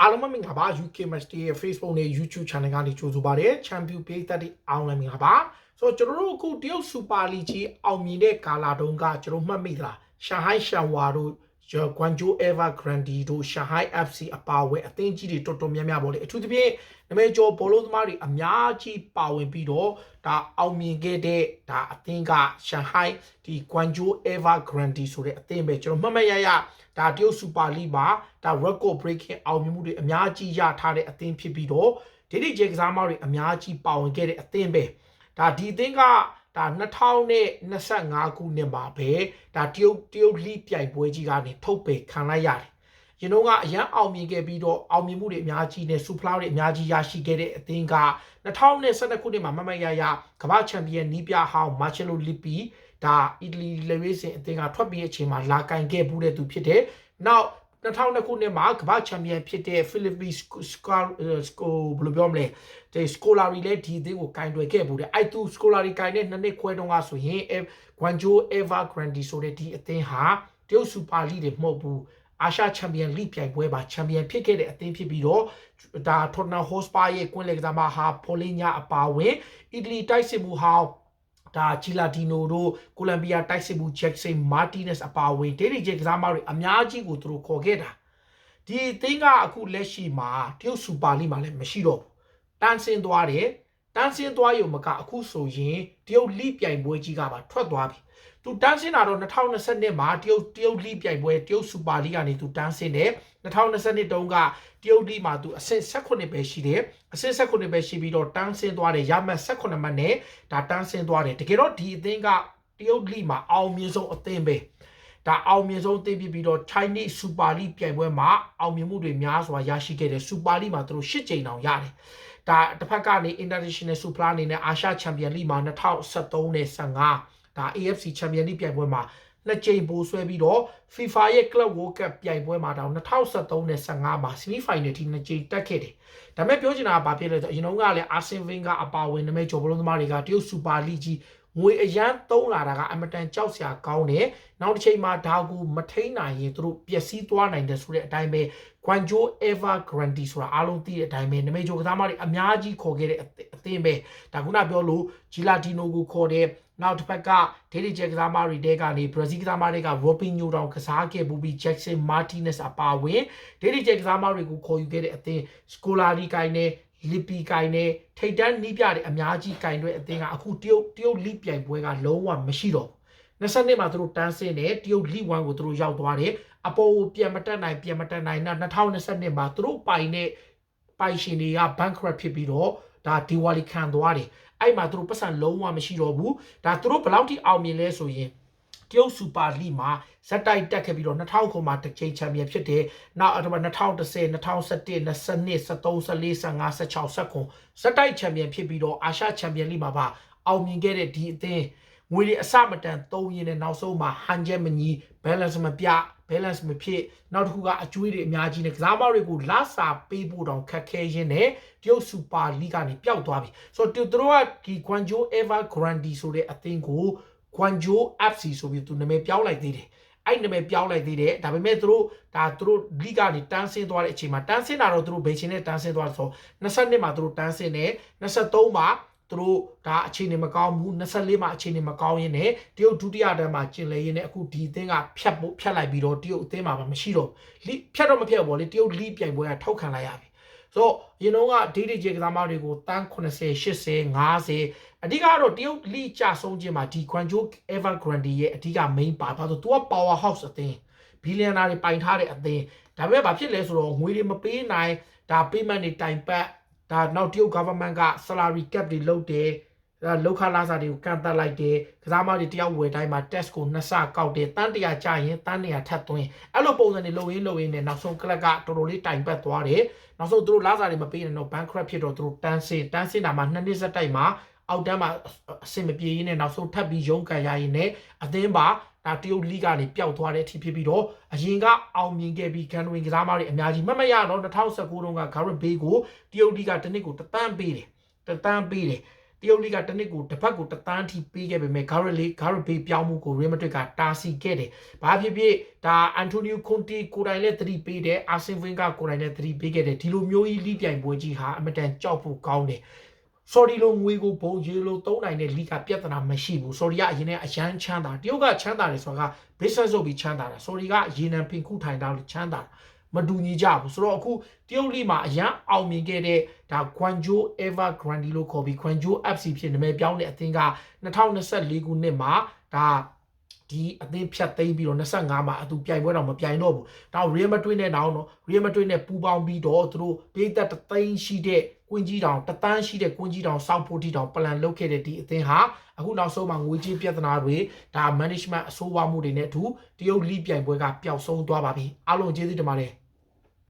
အားလုံးပဲမင်္ဂလာပါ UK Match Day ရဲ့ Facebook နဲ့ YouTube Channel ကနေကြိုဆိုပါရစေ Champion Page တက်တဲ့အောင်လည်းမင်္ဂလာပါဆိုတော့ကျွန်တော်တို့အခုတရုတ် Super League ကြီးအောင်မြင်တဲ့ကာလာတုန်းကကျွန်တော်မှတ်မိသလား Shanghai Shenhua တို့ Guangzhou Evergrande တို့ Shanghai FC အပါအဝင်အသင်းကြီးတွေတော်တော်များများပေါ့လေအထူးသဖြင့်နမဲကျော်ဘောလုံးသမားတွေအများကြီးပါဝင်ပြီးတော့ဒါအောင်မြင်ခဲ့တဲ့ဒါအသင်းက Shanghai ဒီ Guangzhou Evergrande ဆိုတဲ့အသင်းပဲကျွန်တော်မှတ်မှတ်ရရဒါတရုတ် Super League မှာဒါ record breaking အောင်မြင်မှုတွေအများကြီးရထားတဲ့အသင်းဖြစ်ပြီးတော့ဒီဒီဂျေကစားမတွေအများကြီးပါဝင်ခဲ့တဲ့အသင်းပဲဒါဒီအသင်းက ဒါ2025ခုနှစ်မှာပဲဒါတရုတ်တရုတ်လိပြိုင်ပွဲကြီးကနေထုတ်ပယ်ခံလိုက်ရတယ်။ရင်တော့ကအရန်အောင်မြင်ခဲ့ပြီးတော့အောင်မြင်မှုတွေအများကြီးနဲ့စူဖလာတွေအများကြီးရရှိခဲ့တဲ့အသင်းက2012ခုနှစ်မှာမမရရကမ္ဘာချန်ပီယံနီးပြဟောင်းမာချယ်လိုလီပီဒါအီတလီလေဝေးစင်အသင်းကထွက်ပြီးအချိန်မှာလာကင်ခဲ့ဘူးတဲ့သူဖြစ်တယ်။နောက် 2000ခုနှစ်မှာကမ္ဘာချန်ပီယံဖြစ်တဲ့ Philippines Scar စကိုဘယ်လိုပြောမလဲဒီ Scolari လည်းဒီအသင်းကိုကင်တွယ်ခဲ့ဘူးတဲ့အဲ့သူ Scolari ကင်တဲ့နှစ်နှစ်ခွဲတုန်းကဆိုရင် Guangzhou Evergrande ဆိုတဲ့ဒီအသင်းဟာတရုတ် Super League တွေမဟုတ်ဘူးအာရှချန်ပီယံလိပြိုင်ပွဲမှာချန်ပီယံဖြစ်ခဲ့တဲ့အသင်းဖြစ်ပြီးတော့ဒါ Tottenham Hotspur ရဲ့ကွင်းလယ်ကစားမဟာပိုလင်းညာအပါဝင်အီတလီတိုက်စစ်မှုဟောင်း ဒါချီလာဒီနိုတို့ကိုလံဘီယာတိုက်စစ်မှုဂျက်ဆင်မာတီနက်စ်အပါဝင်ဒေဒီဂျက်ကစားမတွေအများကြီးကိုသူတို့ခေါ်ခဲ့တာဒီအသင်းကအခုလက်ရှိမှာတရုတ်စူပါလိမှာလည်းမရှိတော့ဘူးတန်းစင်းသွားတယ် တန်းစင်းသွားရုံမကအခုဆိုရင်တရုတ်လိပြိုင်ပွဲကြီးကပါထွက်သွားပြီသူတန်းစင်းတာတော့2020မှာတရုတ်တရုတ်လိပြိုင်ပွဲတရုတ်စူပါလိကနေသူတန်းစင်းတယ်2020တုန်းကတရုတ်လိမှာသူအဆင့်18ပဲရှိတယ်အဆင့်18ပဲရှိပြီးတော့တန်းစင်းသွားတယ်ရမှတ်18မှတ်နဲ့ဒါတန်းစင်းသွားတယ်တကယ်တော့ဒီအသင်းကတရုတ်လိမှာအောင်မြင်ဆုံးအသင်းပဲ ဒါအောင်မြင်ဆုံးသိပြီးပြီးတော့ Chinese Super League ပြိုင်ပွဲမှာအောင်မြင်မှုတွေများစွာရရှိခဲ့တယ် Super League မှာသူတို့၈ကြိမ်တောင်ရတယ်ဒါတစ်ဖက်ကနေ International Super အနေနဲ့အာရှ Champion League မှာ2013နဲ့15ဒါ AFC Champion League ပြိုင်ပွဲမှာနှစ်ကြိမ်ပိုးဆွဲပြီးတော့ FIFA ရဲ့ Club World Cup ပြိုင်ပွဲမှာတောင်2013နဲ့15မှာ semi final ထိနှစ်ကြိမ်တက်ခဲ့တယ်။ဒါပေမဲ့ပြောချင်တာကဘာဖြစ်လဲဆိုတော့အရင်ကလည်း Arsene Wenger အပါအဝင်နမဲကျော်ဘလုံးသမားတွေကတရုတ် Super League ကြီး ငွေအရန်သုံးလာတာကအမတန်ကြောက်စရာကောင်းတယ်။နောက်တစ်ချိန်မှာဒါကိုမထိန်နိုင်ရင်သူတို့ပျက်စီးသွားနိုင်တယ်ဆိုတဲ့အတိုင်းပဲ Guangzhou Evergrande ဆိုတာအားလုံးသိတဲ့အတိုင်းပဲနမဲကျော်ကစားမတွေအများကြီးခေါ်ခဲ့တဲ့အသင်းပဲ။ဒါခုနပြောလို့ Gilardino ကိုခေါ်တဲ့နောက်တစ်ဖက်ကဒေဒီဂျက်ကစားမတွေတဲကနေဘရာဇီးကစားမတွေက Robinho တောင်ကစားခဲ့ဘူးပြီး Jackson Martinez အပါဝင်ဒေဒီဂျက်ကစားမတွေကိုခေါ်ယူခဲ့တဲ့အသင်း Scolari ကိုင်းနဲ့ လီပီကိုင်နဲ့ထိတ်တန်းနီးပြတဲ့အများကြီးကင်တွေအသင်းကအခုတရုတ်တရုတ်လိပြိုင်ပွဲကလုံးဝမရှိတော့ဘူး20နှစ်မှာသူတို့တန်းစင်းတယ်တရုတ်လိ1ကိုသူတို့ရောက်သွားတယ်အပေါ်ကိုပြန်မတက်နိုင်ပြန်မတက်နိုင်နောက်2022မှာသူတို့ပိုင်တဲ့ပိုင်ရှင်တွေက bankrupt ဖြစ်ပြီးတော့ဒါဒီဝါလီခံသွားတယ်အဲ့မှာသူတို့ပတ်စံလုံးဝမရှိတော့ဘူးဒါသူတို့ဘယ်လောက်ထိအောင်မြင်လဲဆိုရင် တရုတ်စူပါလိမှာဇက်တိုက်တက်ခဲ့ပြီးတော့2000ခုမှာတစ်ချိန်ချန်ပီယံဖြစ်တယ်။နောက်အထက်မှာ2010 2011 22 23 24 25 16 19ဇက်တိုက်ချန်ပီယံဖြစ်ပြီးတော့အာရှချန်ပီယံလိမှာပါအောင်မြင်ခဲ့တဲ့ဒီအသင်းငွေတွေအစမတန်သုံးရင်းနဲ့နောက်ဆုံးမှာဟန်ချက်မညီ balance မပြ balance မဖြစ်နောက်တစ်ခုကအကျွေးတွေအများကြီးနဲ့ကစားမတွေကိုလာစာပေးဖို့တောင်ခက်ခဲရင်းနဲ့တရုတ်စူပါလိကနေပျောက်သွားပြီဆိုတော့သူတို့ကဒီ Guangzhou Evergrande ဆိုတဲ့အသင်းကို Guangzhou FC ဆိုပြီးသူနာမည်ပြောင်းလိုက်သေးတယ်အဲ့နာမည်ပြောင်းလိုက်သေးတယ်ဒါပေမဲ့သူတို့ဒါသူတို့လိကနေတန်းဆင်းသွားတဲ့အချိန်မှာတန်းဆင်းတာတော့သူတို့ဘယ်ချိန်နဲ့တန်းဆင်းသွားဆို22မှာသူတို့တန်းဆင်းတယ်23မှာသူတို့ဒါအခြေအနေမကောင်းဘူး24မှာအခြေအနေမကောင်းရင်းနဲ့တရုတ်ဒုတိယတန်းမှာကျင်လေရင်းနဲ့အခုဒီအသင်းကဖြတ်ဖို့ဖြတ်လိုက်ပြီးတော့တရုတ်အသင်းမှာမရှိတော့လိဖြတ်တော့မဖြတ်ဘူးလေတရုတ်လိပြိုင်ပွဲကထောက်ခံလိုက်ရပြီဆိုတော့ရင်တော့ကဒေးဒီဂျေကစားမတွေကိုတန်း80 80 50 အဓိကတော့တရုတ်လိကြဆုံးခြင်းမှာဒီ Guangzhou Evergrande ရဲ့အဓိက main ပါပါဆိုသူက power house အသင်းဘီလီယံနာတွေပိုင်ထားတဲ့အသင်းဒါပေမဲ့ဘာဖြစ်လဲဆိုတော့ငွေတွေမပေးနိုင်ဒါ payment တွေတိုင်ပတ်ဒါနောက်တရုတ် government က salary cap တွေလုပ်တယ်ဒါလောက်ခလာစာတွေကိုကန်တက်လိုက်တယ်ကစားမတွေတယောက်ဝယ်တိုင်းမှာ test ကိုနှစ်ဆကောက်တယ်တန်းတရာကြာရင်တန်းတရာထပ်သွင်းအဲ့လိုပုံစံတွေလုပ်ရင်းလုပ်ရင်းနဲ့နောက်ဆုံးကလပ်ကတော်တော်လေးတိုင်ပတ်သွားတယ်နောက်ဆုံးသူတို့လာစာတွေမပေးရင်တော့ bankrupt ဖြစ်တော့သူတို့တန်းစင်တန်းစင်တာမှာနှစ်နှစ်စက်တိုက်မှာ အောက်တန်းမှာအဆင်မပြေရင်းနဲ့နောက်ဆုံးထပ်ပြီးရုန်းကန်ရရင်နဲ့အသင်းပါဒါတရုတ်လိကနေပျောက်သွားတဲ့အထိဖြစ်ပြီးတော့အရင်ကအောင်မြင်ခဲ့ပြီးကန်ဝင်ကစားမတွေအများကြီးမမရတော့2019တုန်းက Gareth Bale ကိုတရုတ်လိကတစ်နှစ်ကိုတသန်းပေးတယ်တသန်းပေးတယ်တတရုတ်လိကတစ်နှစ်ကိုတစ်ဖက်ကိုတစ်သန်းထိပေးခဲ့ပေမဲ့ Gareth Bale Gareth Bale ပြောင်းမှုကို Real Madrid ကတားဆီးခဲ့တယ်။ဘာဖြစ်ဖြစ်ဒါအန်တိုနီယိုကွန်တီကိုယ်တိုင်လည်းသတိပေးတယ်အာဆင်ဗင်ကကိုယ်တိုင်လည်းသတိပေးခဲ့တယ်ဒီလိုမျိုးကြီးလိပြိုင်ပွဲကြီးဟာအမတန်ကြောက်ဖို့ကောင်းတယ်။ sorry လို့ငွေကိုဘုံရေလို့သုံးနိုင်တဲ့လိကပြဿနာမရှိဘူး sorry ကအရင်ကအရန်ချမ်းသာတရုတ်ကချမ်းသာတယ်ဆိုတာက business လုပ်ပြီးချမ်းသာတာ sorry ကရေနံပင်ခုထိုင်တာလို့ချမ်းသာတာမတူညီကြဘူးဆိုတော့အခုတရုတ်လိမှာအရန်အောင်မြင်ခဲ့တဲ့ဒါ Guangzhou Evergrande လို့ခေါ်ပြီး Guangzhou FC ဖြစ်နာမည်ပြောင်းတဲ့အသင်းက2024ခုနှစ်မှာဒါဒီအသင်းဖြတ်သိမ်းပြီးတော့25မှာအတူပြိုင်ပွဲတော့မပြိုင်တော့ဘူး။ဒါ Real Madrid နဲ့တောင်းတော့ Real Madrid နဲ့ပူးပေါင်းပြီးတော့သူတို့ပြည်သက်တသိန်းရှိတဲ့ ကွင်းကြီးတောင်တသန်းရှိတဲ့ကွင်းကြီးတောင်စောက်ဖို့တီတောင်ပလန်လုပ်ခဲ့တဲ့ဒီအသင်းဟာအခုနောက်ဆုံးမှာငွေကြေးပြဿနာတွေဒါ management အဆိုးဝါးမှုတွေနဲ့အထူးတရုတ်လိပြိုင်ပွဲကပျောက်ဆုံးသွားပါပြီ။အားလုံးကျေးဇူးတင်ပါတယ်။